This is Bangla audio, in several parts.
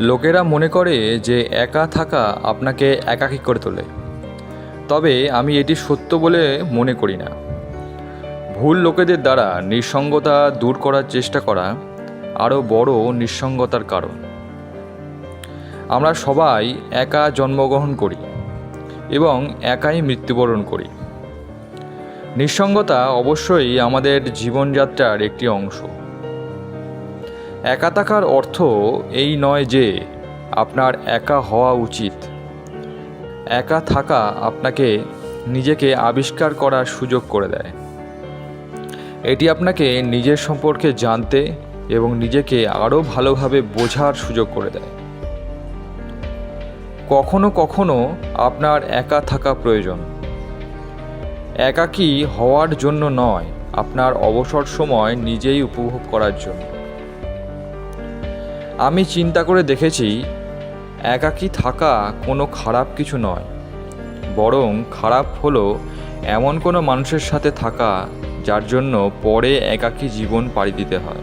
লোকেরা মনে করে যে একা থাকা আপনাকে একাকী করে তোলে। তবে আমি এটি সত্য বলে মনে করি না। ভুল লোকেদের দ্বারা নিঃসঙ্গতা দূর করার চেষ্টা করা আরও বড় নিঃসঙ্গতার কারণ। আমরা সবাই একা জন্মগ্রহণ করি এবং একাই মৃত্যুবরণ করি। নিঃসঙ্গতা অবশ্যই আমাদের জীবনযাত্রার একটি অংশ। একা থাকার অর্থ এই নয় যে আপনার একা হওয়া উচিত। একা থাকা আপনাকে নিজেকে আবিষ্কার করার সুযোগ করে দেয়। এটি আপনাকে নিজের সম্পর্কে জানতে এবং নিজেকে আরও ভালোভাবে বোঝার সুযোগ করে দেয়। কখনো কখনো আপনার একা থাকা প্রয়োজন। একাকী হওয়ার জন্য নয়, আপনার অবসর সময় নিজেই উপভোগ করার জন্য। আমি চিন্তা করে দেখেছি, একাকী থাকা কোনো খারাপ কিছু নয়। বরং খারাপ হলো এমন কোনো মানুষের সাথে থাকা যার জন্য পরে একাকী জীবন পাড়ি দিতে হয়।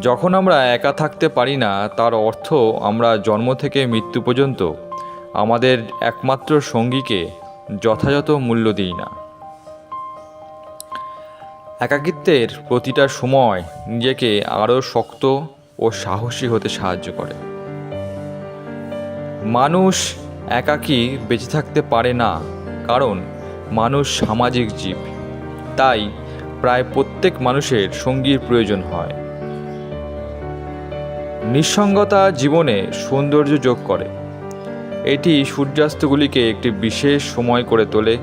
যখন আমরা একা থাকতে পারি না, তার অর্থ আমরা জন্ম থেকে মৃত্যু পর্যন্ত আমাদের একমাত্র সঙ্গীকে যথাযথ মূল্য দিই না। একাকিত্বের প্রতিটা সময় নিজেকে আরও শক্ত ও সাহসী হতে সাহায্য করে। মানুষ একাকী বেঁচে থাকতে পারে না, কারণ মানুষ সামাজিক জীব। তাই প্রায় প্রত্যেক মানুষের সঙ্গীর প্রয়োজন হয়। নিঃসঙ্গতা জীবনে সৌন্দর্য যোগ করে। এটি সূর্যাস্তগুলিকে একটি বিশেষ সময় করে তোলে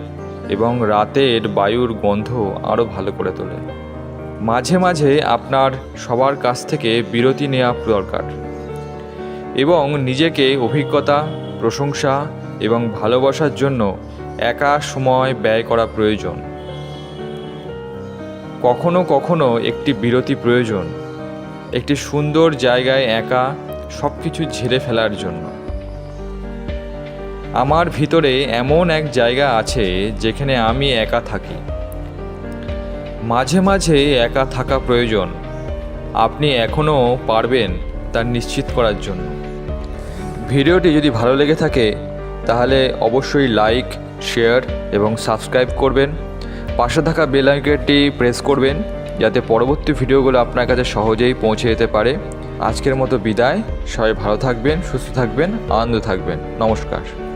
এবং রাতের বায়ুর গন্ধ আরও ভালো করে তোলে। মাঝে মাঝে আপনার সবার কাছ থেকে বিরতি নেওয়া দরকার এবং নিজেকে অভিজ্ঞতা, প্রশংসা এবং ভালোবাসার জন্য একা সময় ব্যয় করা প্রয়োজন। কখনো কখনো একটি বিরতি প্রয়োজন, একটি সুন্দর জায়গায় একা সব কিছু ঝেড়ে ফেলার জন্য। আমার ভিতরে এমন এক জায়গা আছে যেখানে আমি একা থাকি। মাঝে মাঝে একা থাকা প্রয়োজন। আপনি এখনও পারবেন তা নিশ্চিত করার জন্য। ভিডিওটি যদি ভালো লেগে থাকে, তাহলে অবশ্যই লাইক, শেয়ার এবং সাবস্ক্রাইব করবেন। পাশে থাকা বেল প্রেস করবেন, যাতে পরবর্তী ভিডিওগুলো আপনার কাছে সহজেই পৌঁছে যেতে পারে। আজকের মতো বিদায়। সবাই ভালো থাকবেন, সুস্থ থাকবেন, আনন্দ থাকবেন। নমস্কার।